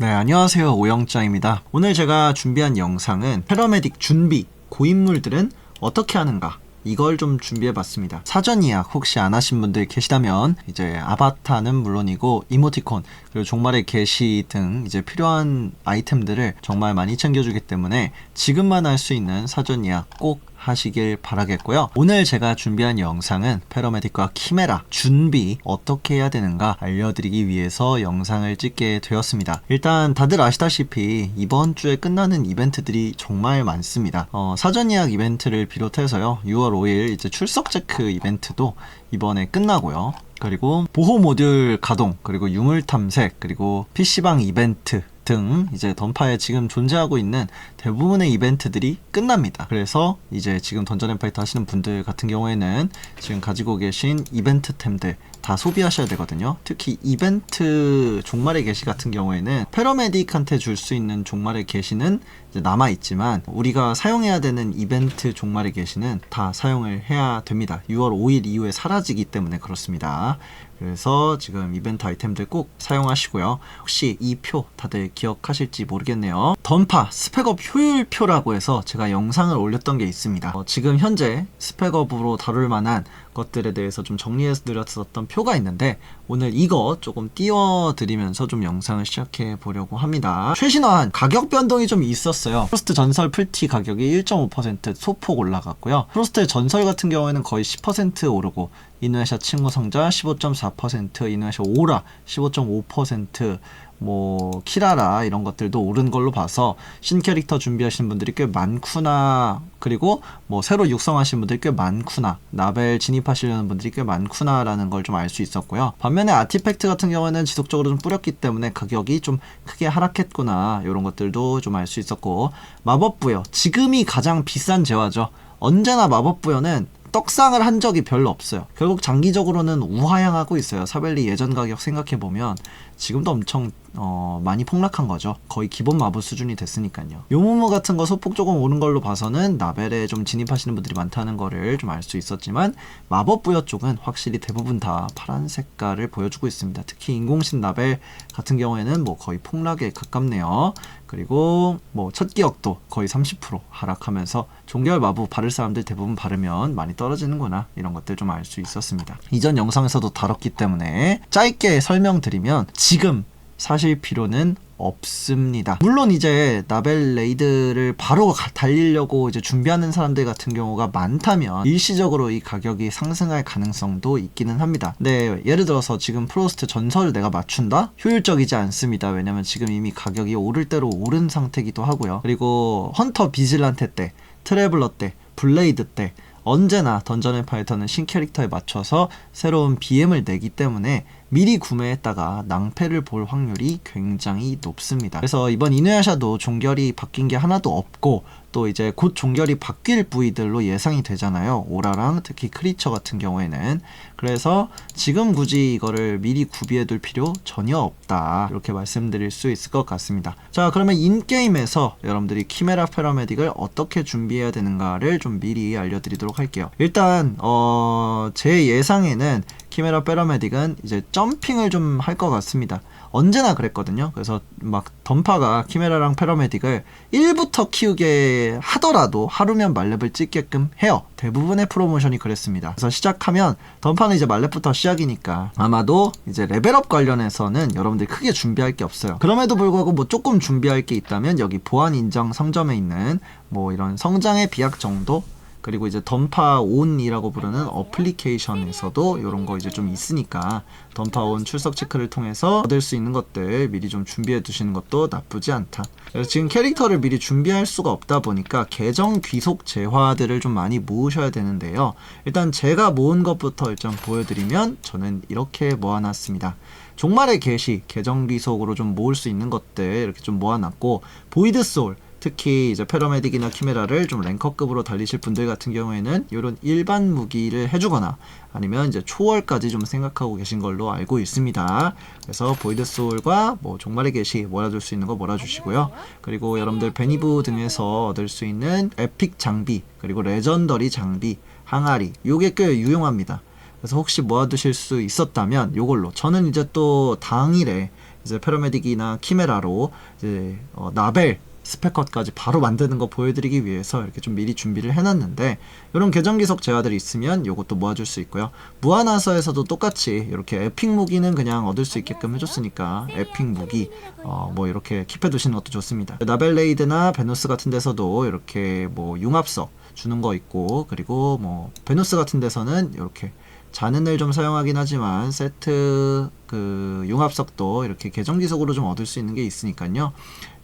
네, 안녕하세요. 오영자입니다. 오늘 제가 준비한 영상은 패러메딕 준비, 고인물들은 어떻게 하는가? 이걸 좀 준비해 봤습니다. 사전 예약 혹시 안 하신 분들 계시다면 이제 아바타는 물론이고 이모티콘 그리고 종말의 게시 등 이제 필요한 아이템들을 정말 많이 챙겨주기 때문에 지금만 할 수 있는 사전 예약 꼭 하시길 바라겠고요. 오늘 제가 준비한 영상은 패러메딕과 키메라 준비 어떻게 해야 되는가 알려드리기 위해서 영상을 찍게 되었습니다. 일단 다들 아시다시피 이번 주에 끝나는 이벤트들이 정말 많습니다. 어, 사전 예약 이벤트를 비롯해서요. 6월 5일 이제 출석 체크 이벤트도 이번에 끝나고요. 그리고 보호 모듈 가동, 그리고 유물 탐색, 그리고 PC방 이벤트 등 이제 던파에 지금 존재하고 있는 대부분의 이벤트들이 끝납니다. 그래서 이제 지금 던전 앤 파이터 하시는 분들 같은 경우에는 지금 가지고 계신 이벤트템들 다 소비하셔야 되거든요. 특히 이벤트 종말의 게시 같은 경우에는 패러메딕한테 줄 수 있는 종말의 게시는 남아 있지만 우리가 사용해야 되는 이벤트 종말의 게시는 다 사용을 해야 됩니다. 6월 5일 이후에 사라지기 때문에 그렇습니다. 그래서 지금 이벤트 아이템들 꼭 사용하시고요. 혹시 이 표 다들 기억하실지 모르겠네요. 던파 스펙업 효율표라고 해서 제가 영상을 올렸던 게 있습니다. 어, 지금 현재 스펙업으로 다룰 만한 것들에 대해서 좀 정리해서 드렸었던 표가 있는데 오늘 이거 조금 띄워드리면서 좀 영상을 시작해 보려고 합니다. 최신화한 가격 변동이 좀 있었어요. 프로스트 전설 풀티 가격이 1.5% 소폭 올라갔고요. 프로스트의 전설 같은 경우에는 거의 10% 오르고 이누야샤 친구 성자 15.4%, 이누야샤 오라 15.5% 뭐 키라라 이런 것들도 오른 걸로 봐서 신 캐릭터 준비하시는 분들이 꽤 많구나. 그리고 뭐 새로 육성하신 분들이 꽤 많구나. 나벨 진입하시려는 분들이 꽤 많구나라는 걸 좀 알 수 있었고요. 반면에 아티팩트 같은 경우에는 지속적으로 좀 뿌렸기 때문에 가격이 좀 크게 하락했구나. 이런 것들도 좀 알 수 있었고. 마법 부여. 지금이 가장 비싼 재화죠. 언제나 마법 부여는 떡상을 한 적이 별로 없어요. 결국 장기적으로는 우하향하고 있어요. 사벨리 예전 가격 생각해 보면 지금도 엄청 어, 많이 폭락한 거죠. 거의 기본 마법 수준이 됐으니까요. 요모모 같은 거 소폭 조금 오른 걸로 봐서는 나벨에 좀 진입하시는 분들이 많다는 거를 좀 알 수 있었지만 마법 부여 쪽은 확실히 대부분 다 파란 색깔을 보여주고 있습니다. 특히 인공신 나벨 같은 경우에는 뭐 거의 폭락에 가깝네요. 그리고 뭐 첫 기억도 거의 30% 하락하면서 종결 마부 바를 사람들 대부분 바르면 많이 떨어지는구나 이런 것들 좀 알 수 있었습니다. 이전 영상에서도 다뤘기 때문에 짧게 설명드리면 지금 사실 필요는 없습니다. 물론 이제 나벨 레이드를 바로 달리려고 이제 준비하는 사람들 같은 경우가 많다면 일시적으로 이 가격이 상승할 가능성도 있기는 합니다. 네, 예를 들어서 지금 프로스트 전설을 내가 맞춘다? 효율적이지 않습니다. 왜냐면 지금 이미 가격이 오를 대로 오른 상태이기도 하고요. 그리고 헌터 비질란테 때, 트래블러 때, 블레이드 때 언제나 던전 앤 파이터는 신 캐릭터에 맞춰서 새로운 BM을 내기 때문에 미리 구매했다가 낭패를 볼 확률이 굉장히 높습니다. 그래서 이번 이누야샤도 종결이 바뀐 게 하나도 없고 또 이제 곧 종결이 바뀔 부위들로 예상이 되잖아요. 오라랑 특히 크리처 같은 경우에는 그래서 지금 굳이 이거를 미리 구비해 둘 필요 전혀 없다. 이렇게 말씀드릴 수 있을 것 같습니다. 자, 그러면 인게임에서 여러분들이 키메라 패러메딕을 어떻게 준비해야 되는가를 좀 미리 알려드리도록 할게요. 일단 어, 제 예상에는 키메라 패러메딕은 이제 점핑을 좀 할 것 같습니다. 언제나 그랬거든요. 그래서 막 던파가 키메라랑 패러메딕을 1부터 키우게 하더라도 하루면 말렙을 찍게끔 해요. 대부분의 프로모션이 그랬습니다. 그래서 시작하면 던파는 이제 말렙부터 시작이니까 아마도 이제 레벨업 관련해서는 여러분들이 크게 준비할 게 없어요. 그럼에도 불구하고 뭐 조금 준비할 게 있다면 여기 보안 인정 상점에 있는 뭐 이런 성장의 비약 정도 그리고 이제 던파온이라고 부르는 어플리케이션에서도 이런 거 이제 좀 있으니까 던파온 출석 체크를 통해서 얻을 수 있는 것들 미리 좀 준비해 두시는 것도 나쁘지 않다. 그래서 지금 캐릭터를 미리 준비할 수가 없다 보니까 계정 귀속 재화들을 좀 많이 모으셔야 되는데요. 일단 제가 모은 것부터 일단 보여드리면 저는 이렇게 모아놨습니다. 종말의 게시 계정 귀속으로 좀 모을 수 있는 것들 이렇게 좀 모아놨고 보이드 소울 특히 이제 패러메딕이나 키메라를 좀 랭커급으로 달리실 분들 같은 경우에는 이런 일반 무기를 해주거나 아니면 이제 초월까지 좀 생각하고 계신 걸로 알고 있습니다. 그래서 보이드 소울과 뭐 종말의 계시 몰아줄 수 있는 거 몰아주시고요. 그리고 여러분들 베니브 등에서 얻을 수 있는 에픽 장비 그리고 레전더리 장비 항아리 요게 꽤 유용합니다. 그래서 혹시 모아두실 수 있었다면 요걸로 저는 이제 또 당일에 이제 패러메딕이나 키메라로 이제 어, 나벨 스펙컷까지 바로 만드는 거 보여드리기 위해서 이렇게 좀 미리 준비를 해놨는데 이런 계정 기석 제화들이 있으면 이것도 모아줄 수 있고요. 무한화서에서도 똑같이 이렇게 에픽 무기는 그냥 얻을 수 있게끔 해줬으니까 에픽 무기 어, 뭐 이렇게 킵해 두시는 것도 좋습니다. 나벨레이드나 베누스 같은 데서도 이렇게 뭐 융합석 주는 거 있고 그리고 뭐 베누스 같은 데서는 이렇게 잔은을 좀 사용하긴 하지만 세트 그 융합석도 이렇게 계정기석으로 좀 얻을 수 있는 게 있으니까요.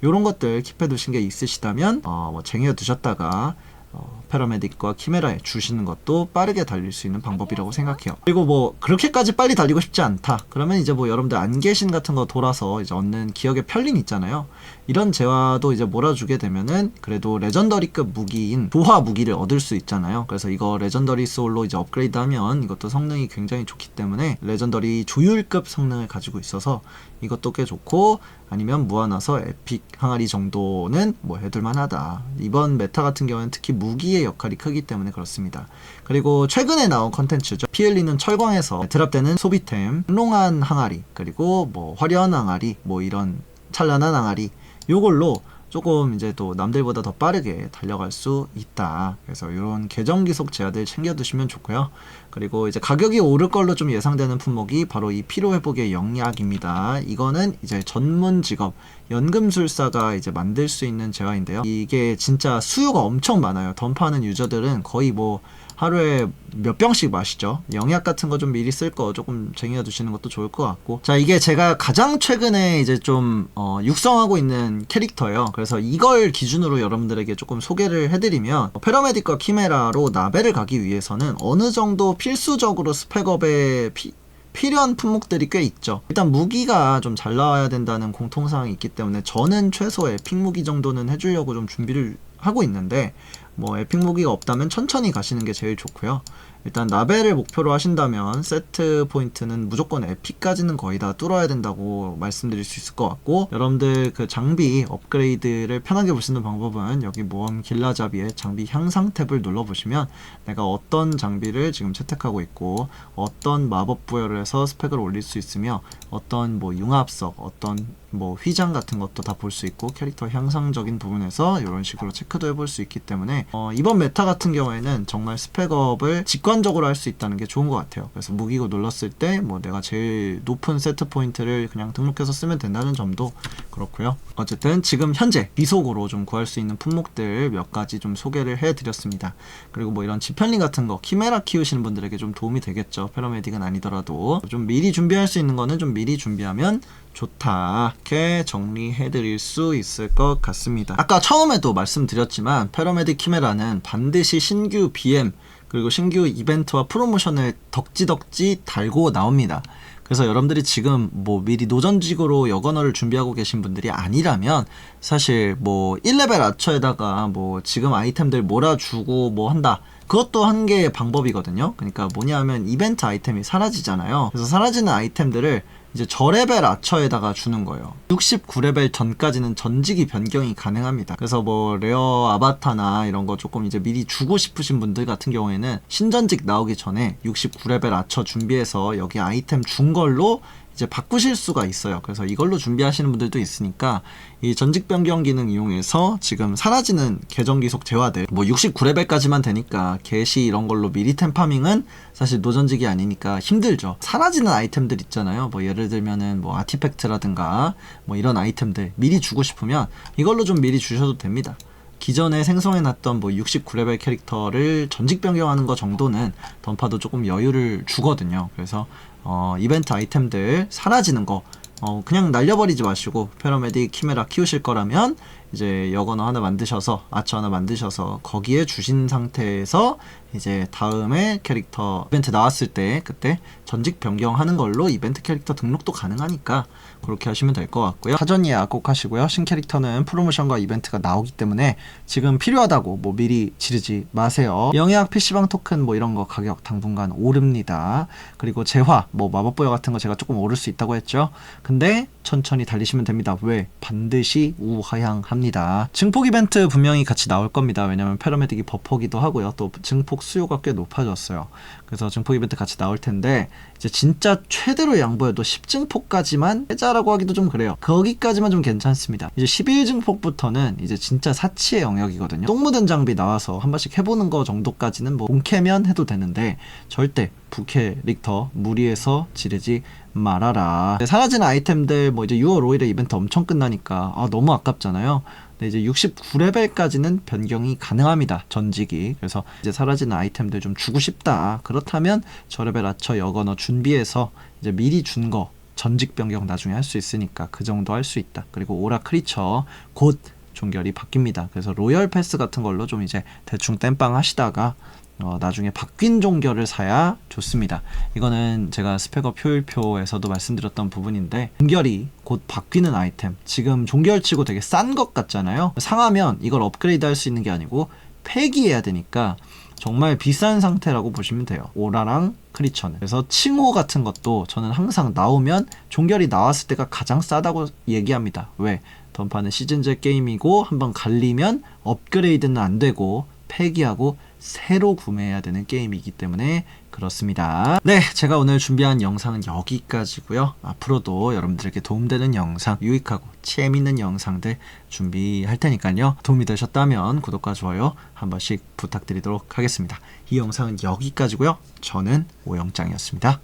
요런 것들 킵해 두신 게 있으시다면 어, 뭐 쟁여 두셨다가 어, 패러메딕과 키메라에 주시는 것도 빠르게 달릴 수 있는 방법이라고 생각해요. 그리고 뭐 그렇게까지 빨리 달리고 싶지 않다. 그러면 이제 뭐 여러분들 안계신 같은 거 돌아서 이제 얻는 기억의 편린 있잖아요. 이런 재화도 이제 몰아주게 되면은 그래도 레전더리급 무기인 조화 무기를 얻을 수 있잖아요. 그래서 이거 레전더리 소울로 이제 업그레이드하면 이것도 성능이 굉장히 좋기 때문에 레전더리 조율급 성능을 가지고 있어서 이것도 꽤 좋고 아니면 무한화서 에픽 항아리 정도는 뭐 해둘 만하다. 이번 메타 같은 경우는 특히 무기 의 역할이 크기 때문에 그렇습니다. 그리고 최근에 나온 컨텐츠죠. 피 흘리는 철광에서 드랍되는 소비템, 롱한 항아리, 그리고 뭐 화려한 항아리, 뭐 이런 찬란한 항아리, 요걸로 조금 이제 또 남들보다 더 빠르게 달려갈 수 있다. 그래서 이런 계정 기속 제한들 챙겨두시면 좋고요. 그리고 이제 가격이 오를 걸로 좀 예상되는 품목이 바로 이 피로 회복의 영약입니다. 이거는 이제 전문 직업 연금술사가 이제 만들 수 있는 재화인데요. 이게 진짜 수요가 엄청 많아요. 던파하는 유저들은 거의 뭐 하루에 몇 병씩 마시죠. 영약 같은 거 좀 미리 쓸 거 조금 쟁여 두시는 것도 좋을 것 같고. 자, 이게 제가 가장 최근에 이제 좀 어, 육성하고 있는 캐릭터예요. 그래서 이걸 기준으로 여러분들에게 조금 소개를 해드리면 패러메딕과 키메라로 나벨을 가기 위해서는 어느 정도 필수적으로 스펙업에 피, 필요한 품목들이 꽤 있죠. 일단 무기가 좀 잘 나와야 된다는 공통사항이 있기 때문에 저는 최소 에픽 무기 정도는 해주려고 좀 준비를 하고 있는데 뭐 에픽 무기가 없다면 천천히 가시는 게 제일 좋고요. 일단 나벨을 목표로 하신다면 세트 포인트는 무조건 에픽까지는 거의 다 뚫어야 된다고 말씀드릴 수 있을 것 같고 여러분들 그 장비 업그레이드를 편하게 있는 방법은 여기 모험 길라잡이의 장비 향상 탭을 눌러보시면 내가 어떤 장비를 지금 채택하고 있고 어떤 마법 부여를 해서 스펙을 올릴 수 있으며 어떤 뭐 융합석 어떤 뭐 휘장 같은 것도 다 볼 수 있고 캐릭터 향상적인 부분에서 이런 식으로 체크도 해볼 수 있기 때문에 어, 이번 메타 같은 경우에는 정말 스펙업을 직관 적으로 할 수 있다는 게 좋은 것 같아요. 그래서 무기고 눌렀을 때 뭐 내가 제일 높은 세트 포인트를 그냥 등록해서 쓰면 된다는 점도 그렇고요. 어쨌든 지금 현재 비속으로 좀 구할 수 있는 품목들 몇 가지 좀 소개를 해드렸습니다. 그리고 뭐 이런 지편링 같은 거 키메라 키우시는 분들에게 좀 도움이 되겠죠. 패러메딕은 아니더라도 좀 미리 준비할 수 있는 거는 좀 미리 준비하면 좋다. 이렇게 정리해 드릴 수 있을 것 같습니다. 아까 처음에도 말씀드렸지만 패러메딕 키메라는 반드시 신규 BM 그리고 신규 이벤트와 프로모션을 덕지덕지 달고 나옵니다. 그래서 여러분들이 지금 뭐 미리 노전직으로 여건어를 준비하고 계신 분들이 아니라면 사실 뭐 1레벨 아처에다가 뭐 지금 아이템들 몰아주고 뭐 한다. 그것도 한 개의 방법이거든요. 그러니까 뭐냐 하면 이벤트 아이템이 사라지잖아요. 그래서 사라지는 아이템들을 이제 저레벨 아처에다가 주는 거예요. 69레벨 전까지는 전직이 변경이 가능합니다. 그래서 뭐 레어 아바타나 이런 거 조금 이제 미리 주고 싶으신 분들 같은 경우에는 신전직 나오기 전에 69레벨 아처 준비해서 여기 아이템 준 걸로 이제 바꾸실 수가 있어요. 그래서 이걸로 준비하시는 분들도 있으니까 이 전직 변경 기능 이용해서 지금 사라지는 계정 기속 재화들 뭐 69레벨까지만 되니까 게시 이런 걸로 미리 템파밍은 사실 노전직이 아니니까 힘들죠. 사라지는 아이템들 있잖아요. 뭐 예를 들면은 뭐 아티팩트라든가 뭐 이런 아이템들 미리 주고 싶으면 이걸로 좀 미리 주셔도 됩니다. 기존에 생성해놨던 뭐 69레벨 캐릭터를 전직 변경하는 거 정도는 던파도 조금 여유를 주거든요. 그래서 어, 이벤트 아이템들 사라지는 거 어, 그냥 날려버리지 마시고 패러메딕 키메라 키우실 거라면 이제 여건어 하나 만드셔서 아처 하나 만드셔서 거기에 주신 상태에서 이제 다음에 캐릭터 이벤트 나왔을 때 그때 전직 변경하는 걸로 이벤트 캐릭터 등록도 가능하니까 그렇게 하시면 될 것 같고요. 사전 예약 꼭 하시고요. 신 캐릭터는 프로모션과 이벤트가 나오기 때문에 지금 필요하다고 뭐 미리 지르지 마세요. 영약 PC방 토큰 뭐 이런 거 가격 당분간 오릅니다. 그리고 재화 뭐 마법보여 같은 거 제가 조금 오를 수 있다고 했죠. 근데 천천히 달리시면 됩니다. 왜? 반드시 우하향합니다. 합니다. 증폭 이벤트 분명히 같이 나올 겁니다. 왜냐면 패러메딕이 버퍼기도 하고요. 또 증폭 수요가 꽤 높아졌어요. 그래서 증폭 이벤트 같이 나올 텐데 이제 진짜 최대로 양보해도 10증폭까지만 해자라고 하기도 좀 그래요. 거기까지만 좀 괜찮습니다. 이제 11증폭부터는 이제 진짜 사치의 영역이거든요. 똥 묻은 장비 나와서 한 번씩 해보는 거 정도까지는 뭐 본캐면 해도 되는데 절대 부캐 릭터 무리해서 지르지 말아라. 사라지는 아이템들 뭐 이제 6월 5일에 이벤트 엄청 끝나니까 아 너무 아깝잖아요. 근데 이제 69레벨까지는 변경이 가능합니다. 전직이. 그래서 이제 사라지는 아이템들 좀 주고 싶다. 그렇다면 저 레벨 아처 여건어 준비해서 이제 미리 준 거 전직 변경 나중에 할 수 있으니까 그 정도 할 수 있다. 그리고 오라 크리처 곧 종결이 바뀝니다. 그래서 로열 패스 같은 걸로 좀 이제 대충 땜빵 하시다가 어, 나중에 바뀐 종결을 사야 좋습니다. 이거는 제가 스펙업 효율표에서도 말씀드렸던 부분인데 종결이 곧 바뀌는 아이템 지금 종결치고 되게 싼 것 같잖아요. 상하면 이걸 업그레이드 할 수 있는 게 아니고 폐기해야 되니까 정말 비싼 상태라고 보시면 돼요. 오라랑 크리처는. 그래서 칭호 같은 것도 저는 항상 나오면 종결이 나왔을 때가 가장 싸다고 얘기합니다. 왜? 던파는 시즌제 게임이고 한번 갈리면 업그레이드는 안 되고 폐기하고 새로 구매해야 되는 게임이기 때문에 그렇습니다. 네, 제가 오늘 준비한 영상은 여기까지고요. 앞으로도 여러분들에게 도움되는 영상, 유익하고 재밌는 영상들 준비할 테니까요. 도움이 되셨다면 구독과 좋아요 한 번씩 부탁드리도록 하겠습니다. 이 영상은 여기까지고요. 저는 오영장이었습니다.